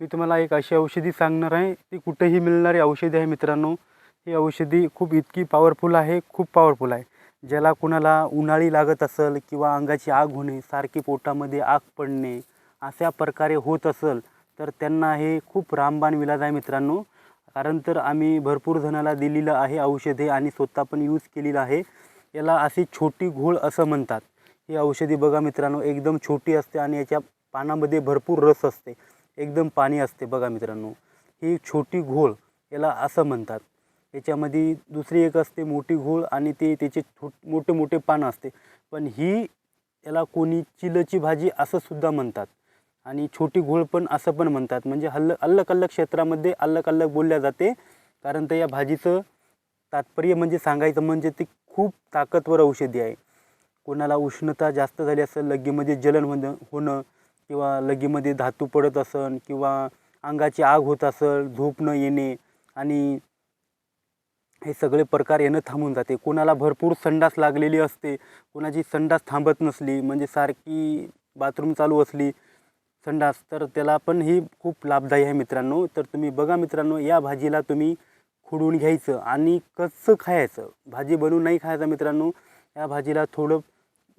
मी तुम्हाला एक अशी औषधी सांगणार आहे ती कुठेही मिळणारी औषधी आहे मित्रांनो. ही औषधी खूप इतकी पॉवरफुल आहे खूप पॉवरफुल आहे. ज्याला कुणाला उन्हाळी लागत असेल किंवा अंगाची आग होणे सारखी पोटामध्ये आग पडणे अशा प्रकारे होत असेल तर त्यांना हे खूप रामबाण विलाज आहे मित्रांनो. कारण तर आम्ही भरपूर जणाला दिलेलं आहे औषधे आणि स्वतः पण यूज केलेलं आहे. याला अशी छोटी घोळ असं म्हणतात. ही औषधी बघा मित्रांनो एकदम छोटी असते आणि याच्या पानामध्ये भरपूर रस असते. एकदम पाणी असते बघा मित्रांनो. ही छोटी घोळ याला असं म्हणतात. याच्यामध्ये दुसरी एक असते मोठी घोळ आणि ते त्याचे छो मोठे मोठे पानं असते. पण ही याला कोणी चिलची भाजी असं सुद्धा म्हणतात. आणि छोटी घोळ पण असं पण म्हणतात. म्हणजे हल्ल अल्लक अल्लक क्षेत्रामध्ये अल्लक अल्लक बोलल्या जाते. कारण तर या भाजीचं तात्पर्य म्हणजे सांगायचं म्हणजे ती खूप ताकदवर औषधी आहे. कोणाला उष्णता जास्त झाली असेल लगेमध्ये म्हणजे जलन होणं होणं किंवा लगीमध्ये धातू पडत असन किंवा अंगाची आग होत असेल झोप न येणे आणि हे सगळे प्रकार येणं थांबून जाते. कोणाला भरपूर संडास लागलेली असते कोणाची संडास थांबत नसली म्हणजे सारखी बाथरूम चालू असली संडास तर त्याला पण ही खूप लाभदायी आहे मित्रांनो. तर तुम्ही बघा मित्रांनो या भाजीला तुम्ही खुडून घ्यायचं आणि कच्चं खायचं? भाजी बनवून नाही खायचं मित्रांनो. या भाजीला थोडं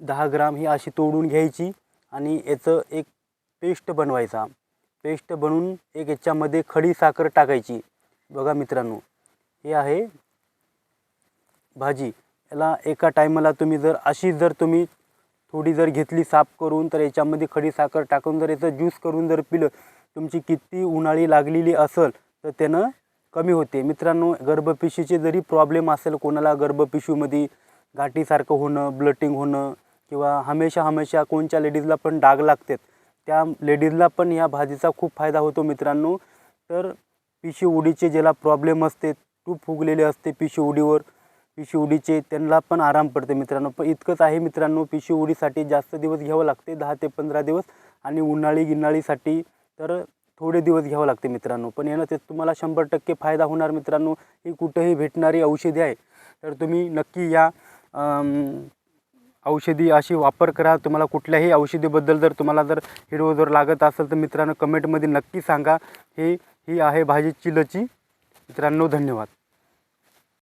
दहा ग्राम ही अशी तोडून घ्यायची. आणि याचं एक पेस्ट बनवायचा. पेस्ट बनवून एक याच्यामध्ये खडी साखर टाकायची. बघा मित्रांनो हे आहे भाजी. याला एका टायमाला तुम्ही जर अशी जर तुम्ही थोडी जर घेतली साफ करून तर याच्यामध्ये खडी साखर टाकून जर याचं ज्यूस करून जर पिलं तुमची किती उन्हाळी लागलेली असेल तर त्यानं कमी होते. मित्रांनो गर्भपिशीचे जरी प्रॉब्लेम असेल कोणाला गर्भपिशूमध्ये गाठीसारखं होणं ब्लटिंग होणं किंवा हमेशा हमेशा कोणच्या लेडीजला पण डाग लागतात त्या लेडीजला पण या भाजीचा खूप फायदा होतो मित्रांनो. तर पिशी उडीचे ज्याला प्रॉब्लेम असते तूप फुगलेले असते पिशी उडीवर पिशी उडीचे त्यांना पण आराम पडते मित्रांनो. पण इतकंच आहे मित्रांनो पिशीउडीसाठी जास्त दिवस घ्यावं लागते दहा ते पंधरा दिवस आणि उन्हाळी गिन्हाळीसाठी तर थोडे दिवस घ्यावं लागते मित्रांनो. पण यानं ते तुम्हाला शंभर टक्के फायदा होणार मित्रांनो. ही कुठेही भेटणारी औषधी आहे. तर तुम्ही नक्की या. औषधी अशी वापर करा. तुम्हाला कुठल्याही औषधीबद्दल जर तुम्हाला जर हिरवं जर लागत असेल तर मित्रांनो कमेंटमध्ये नक्की सांगा. हे ही आहे भाजी चिलची. मित्रांनो धन्यवाद.